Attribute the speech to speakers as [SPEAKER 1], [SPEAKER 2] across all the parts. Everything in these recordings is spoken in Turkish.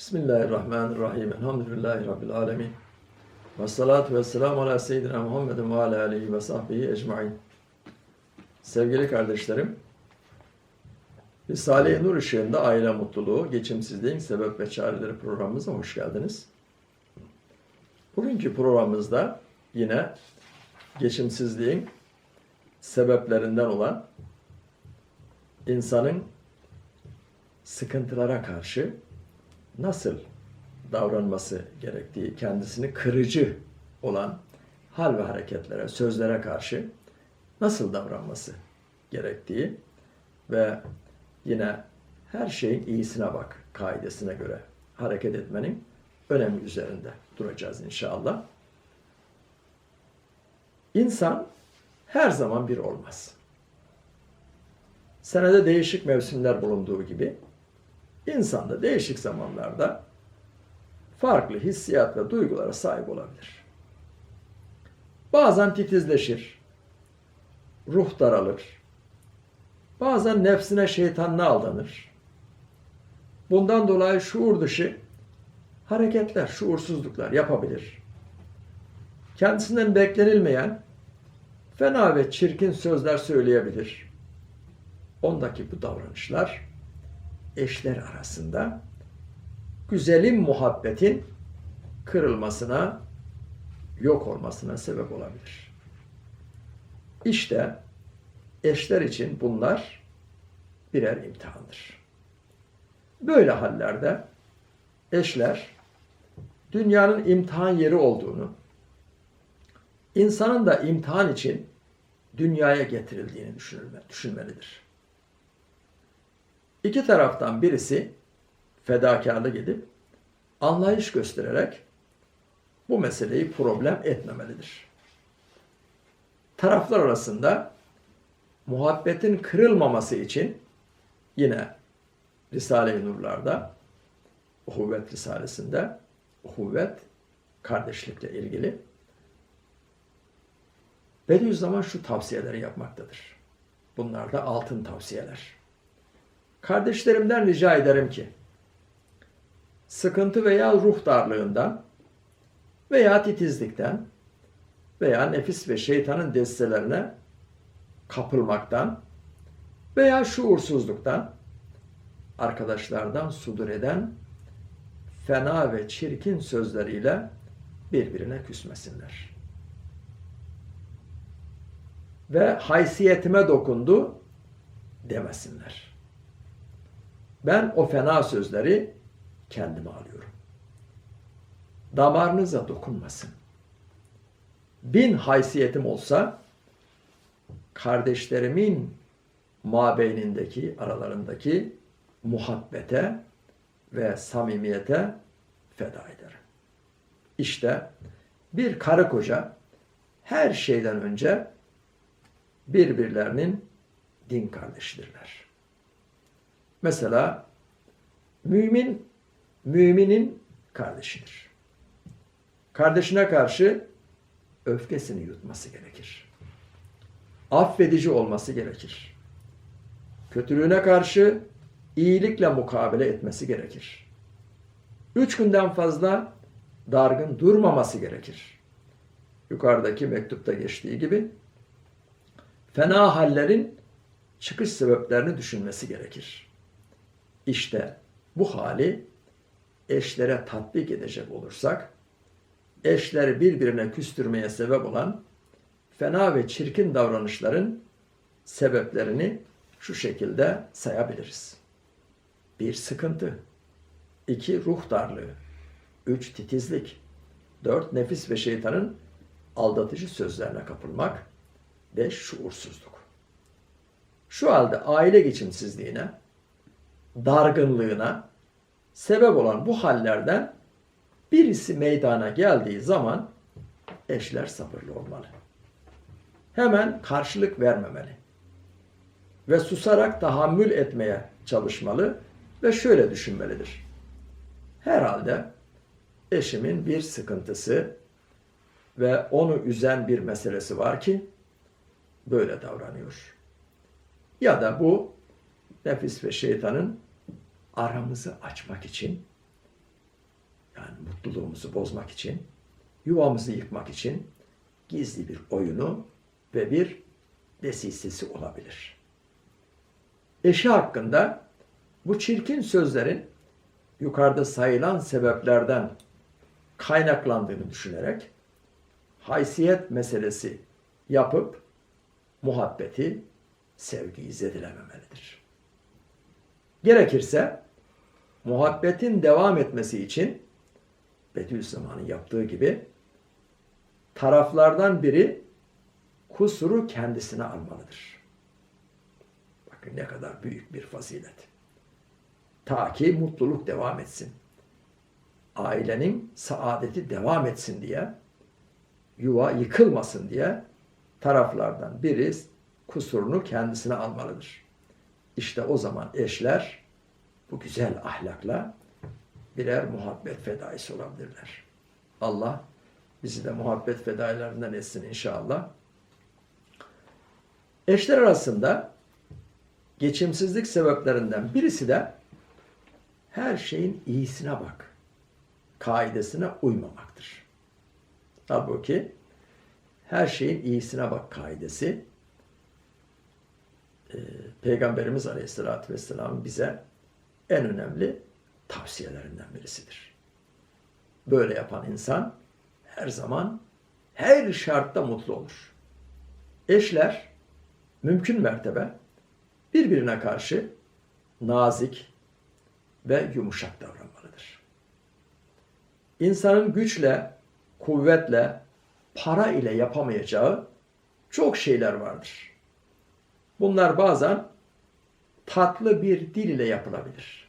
[SPEAKER 1] Bismillahirrahmanirrahim. Elhamdülillahi Rabbil alemin. Ve salatu ve selamu ala seyyidina Muhammedin ve ala aleyhi ve sahbihi ecmain. Sevgili kardeşlerim, Risale-i Nur ışığında aile mutluluğu, geçimsizliğin sebep ve çareleri programımıza hoş geldiniz. Bugünkü programımızda yine geçimsizliğin sebeplerinden olan insanın sıkıntılara karşı nasıl davranması gerektiği, kendisini kırıcı olan hal ve hareketlere, sözlere karşı nasıl davranması gerektiği ve yine her şeyin iyisine bak kaidesine göre hareket etmenin önemi üzerinde duracağız inşallah. İnsan her zaman bir olmaz. Senede değişik mevsimler bulunduğu gibi insan da değişik zamanlarda farklı hissiyat ve duygulara sahip olabilir. Bazen titizleşir, ruh daralır, bazen nefsine şeytanına aldanır. Bundan dolayı şuur dışı hareketler, şuursuzluklar yapabilir. Kendisinden beklenilmeyen fena ve çirkin sözler söyleyebilir. Ondaki bu davranışlar eşler arasında güzelin muhabbetin kırılmasına, yok olmasına sebep olabilir. İşte eşler için bunlar birer imtihandır. Böyle hallerde eşler dünyanın imtihan yeri olduğunu, insanın da imtihan için dünyaya getirildiğini düşünülme, düşünmelidir. İki taraftan birisi fedakarlık edip anlayış göstererek bu meseleyi problem etmemelidir. Taraflar arasında muhabbetin kırılmaması için yine Risale-i Nurlar'da Uhuvvet Risalesi'nde uhuvvet kardeşlikle ilgili Bediüzzaman şu tavsiyeleri yapmaktadır. Bunlar da altın tavsiyeler. Kardeşlerimden rica ederim ki sıkıntı veya ruh darlığından veya titizlikten veya nefis ve şeytanın destelerine kapılmaktan veya şuursuzluktan arkadaşlardan sudur eden fena ve çirkin sözleriyle birbirine küsmesinler. Ve haysiyetime dokundu demesinler. Ben o fena sözleri kendime alıyorum. Damarınıza dokunmasın. Bin haysiyetim olsa kardeşlerimin mabeynindeki, aralarındaki muhabbete ve samimiyete feda ederim. İşte bir karı koca her şeyden önce birbirlerinin din kardeşidirler. Mesela mümin müminin kardeşidir. Kardeşine karşı öfkesini yutması gerekir. Affedici olması gerekir. Kötülüğüne karşı iyilikle mukabele etmesi gerekir. Üç günden fazla dargın durmaması gerekir. Yukarıdaki mektupta geçtiği gibi fena hallerin çıkış sebeplerini düşünmesi gerekir. İşte bu hali eşlere tatbik edecek olursak, eşleri birbirine küstürmeye sebep olan fena ve çirkin davranışların sebeplerini şu şekilde sayabiliriz. Bir sıkıntı, iki ruh darlığı, üç titizlik, dört nefis ve şeytanın aldatıcı sözlerine kapılmak, beş şuursuzluk. Şu halde aile geçimsizliğine, dargınlığına sebep olan bu hallerden birisi meydana geldiği zaman eşler sabırlı olmalı. Hemen karşılık vermemeli. Ve susarak tahammül etmeye çalışmalı ve şöyle düşünmelidir. Herhalde eşimin bir sıkıntısı ve onu üzen bir meselesi var ki böyle davranıyor. Ya da bu nefis ve şeytanın aramızı açmak için yani mutluluğumuzu bozmak için, yuvamızı yıkmak için gizli bir oyunu ve bir desisesi olabilir. Eşi hakkında bu çirkin sözlerin yukarıda sayılan sebeplerden kaynaklandığını düşünerek haysiyet meselesi yapıp muhabbeti, sevgiyi zedilememelidir. Gerekirse muhabbetin devam etmesi için Bediüzzaman'ın yaptığı gibi taraflardan biri kusuru kendisine almalıdır. Bakın ne kadar büyük bir fazilet. Ta ki mutluluk devam etsin. Ailenin saadeti devam etsin diye, yuva yıkılmasın diye taraflardan biri kusurunu kendisine almalıdır. İşte o zaman eşler bu güzel ahlakla birer muhabbet fedaisi olabilirler. Allah bizi de muhabbet fedailerden etsin inşallah. Eşler arasında geçimsizlik sebeplerinden birisi de her şeyin iyisine bak. Kaidesine uymamaktır. Halbuki her şeyin iyisine bak kaidesi e, Peygamberimiz Aleyhisselatü Vesselam bize en önemli tavsiyelerinden birisidir. Böyle yapan insan her zaman her şartta mutlu olur. Eşler mümkün mertebe birbirine karşı nazik ve yumuşak davranmalıdır. İnsanın güçle, kuvvetle, para ile yapamayacağı çok şeyler vardır. Bunlar bazen tatlı bir dil ile yapılabilir.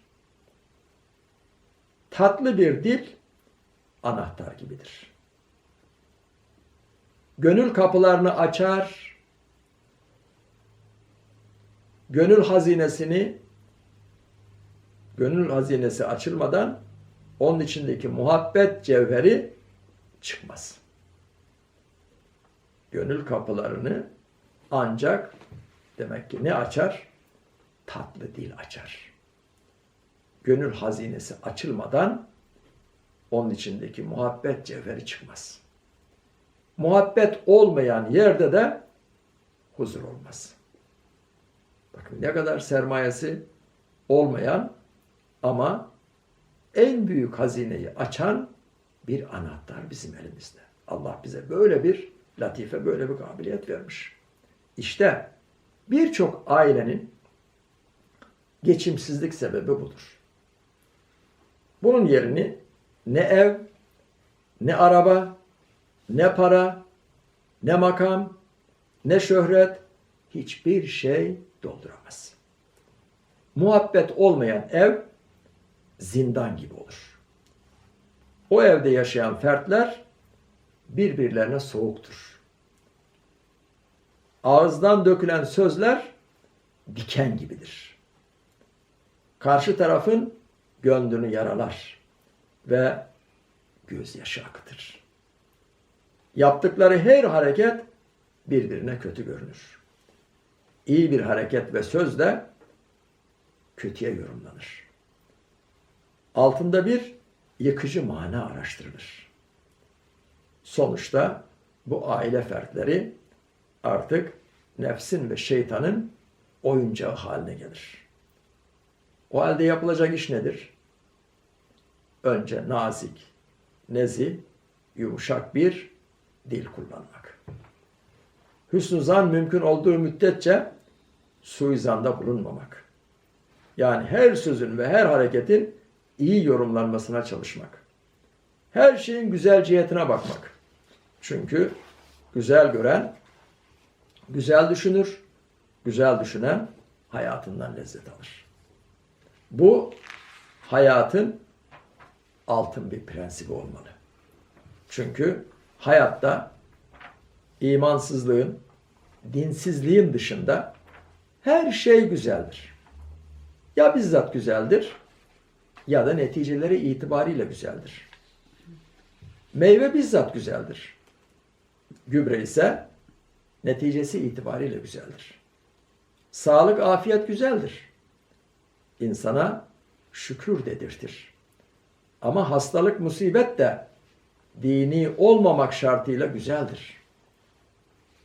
[SPEAKER 1] Tatlı bir dil anahtar gibidir. Gönül kapılarını açar, gönül hazinesini gönül hazinesi açılmadan onun içindeki muhabbet cevheri çıkmaz. Gönül kapılarını ancak demek ki ne açar? Tatlı dil açar. Gönül hazinesi açılmadan onun içindeki muhabbet cevheri çıkmaz. Muhabbet olmayan yerde de huzur olmaz. Bakın ne kadar sermayesi olmayan ama en büyük hazineyi açan bir anahtar bizim elimizde. Allah bize böyle bir latife, böyle bir kabiliyet vermiş. İşte birçok ailenin geçimsizlik sebebi budur. Bunun yerini ne ev, ne araba, ne para, ne makam, ne şöhret, hiçbir şey dolduramaz. Muhabbet olmayan ev zindan gibi olur. O evde yaşayan fertler birbirlerine soğuktur. Ağızdan dökülen sözler diken gibidir. Karşı tarafın gönlünü yaralar ve gözyaşı akıtır. Yaptıkları her hareket birbirine kötü görünür. İyi bir hareket ve söz de kötüye yorumlanır. Altında bir yıkıcı mana araştırılır. Sonuçta bu aile fertleri artık nefsin ve şeytanın oyuncağı haline gelir. O halde yapılacak iş nedir? Önce nazik, nezi, yumuşak bir dil kullanmak. Hüsnü zan mümkün olduğu müddetçe suizanda bulunmamak. Yani her sözün ve her hareketin iyi yorumlanmasına çalışmak. Her şeyin güzel cihetine bakmak. Çünkü güzel gören güzel düşünür, güzel düşünen hayatından lezzet alır. Bu hayatın altın bir prensibi olmalı. Çünkü hayatta imansızlığın, dinsizliğin dışında her şey güzeldir. Ya bizzat güzeldir ya da neticeleri itibariyle güzeldir. Meyve bizzat güzeldir. Gübre ise neticesi itibariyle güzeldir. Sağlık, afiyet güzeldir. İnsana şükür dedirtir. Ama hastalık, musibet de dini olmamak şartıyla güzeldir.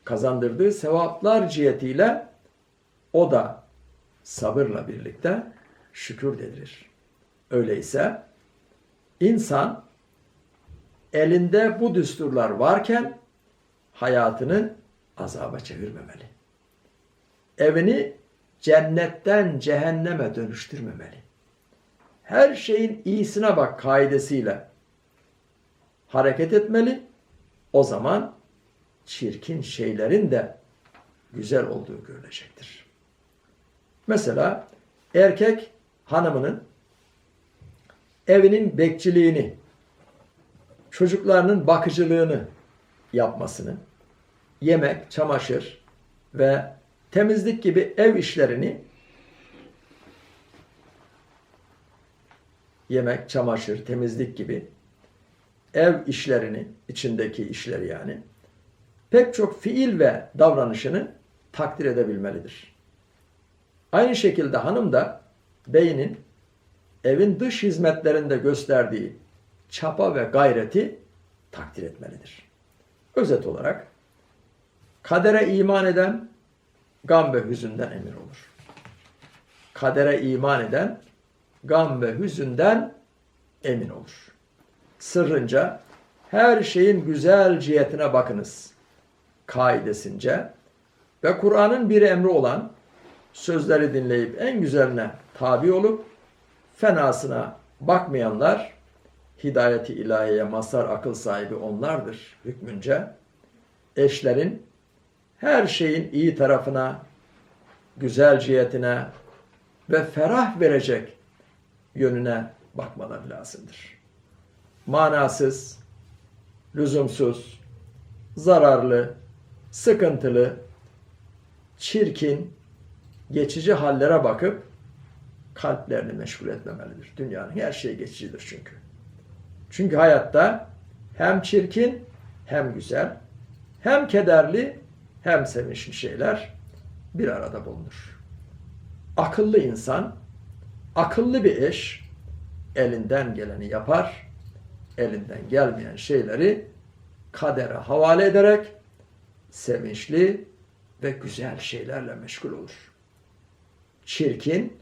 [SPEAKER 1] Kazandırdığı sevaplar cihetiyle o da sabırla birlikte şükür dedirir. Öyleyse insan elinde bu düsturlar varken hayatını azaba çevirmemeli. Evini cennetten cehenneme dönüştürmemeli. Her şeyin iyisine bak kaidesiyle hareket etmeli. O zaman çirkin şeylerin de güzel olduğu görülecektir. Mesela erkek hanımının evinin bekçiliğini, çocuklarının bakıcılığını yapmasını, yemek, çamaşır ve temizlik gibi ev işlerini yemek, çamaşır, temizlik gibi ev işlerini, içindeki işleri yani pek çok fiil ve davranışını takdir edebilmelidir. Aynı şekilde hanım da beynin evin dış hizmetlerinde gösterdiği çapa ve gayreti takdir etmelidir. Özet olarak kadere iman eden gam ve hüzünden emin olur. Kadere iman eden gam ve hüzünden emin olur. Sırrınca her şeyin güzel cihetine bakınız kaidesince ve Kur'an'ın bir emri olan sözleri dinleyip en güzeline tabi olup fenasına bakmayanlar hidayeti ilahiye mazhar akıl sahibi onlardır hükmünce. Eşlerin her şeyin iyi tarafına, güzel cihetine ve ferah verecek yönüne bakmaları lazımdır. Manasız, lüzumsuz, zararlı, sıkıntılı, çirkin, geçici hallere bakıp kalplerini meşgul etmemelidir. Dünyanın her şeyi geçicidir çünkü. Çünkü hayatta hem çirkin hem güzel, hem kederli hem sevinçli şeyler bir arada bulunur. Akıllı insan, akıllı bir eş elinden geleni yapar, elinden gelmeyen şeyleri kadere havale ederek sevinçli ve güzel şeylerle meşgul olur. Çirkin,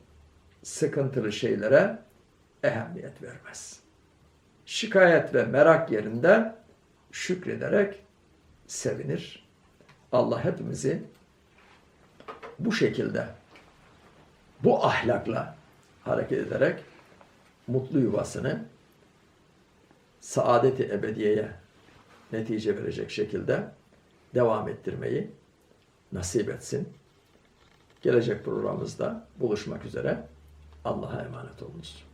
[SPEAKER 1] sıkıntılı şeylere ehemmiyet vermez. Şikayet ve merak yerinde şükrederek sevinir. Allah hepimizi bu şekilde, bu ahlakla hareket ederek mutlu yuvasını saadeti ebediyeye netice verecek şekilde devam ettirmeyi nasip etsin. Gelecek programımızda buluşmak üzere. Allah'a emanet olunuz.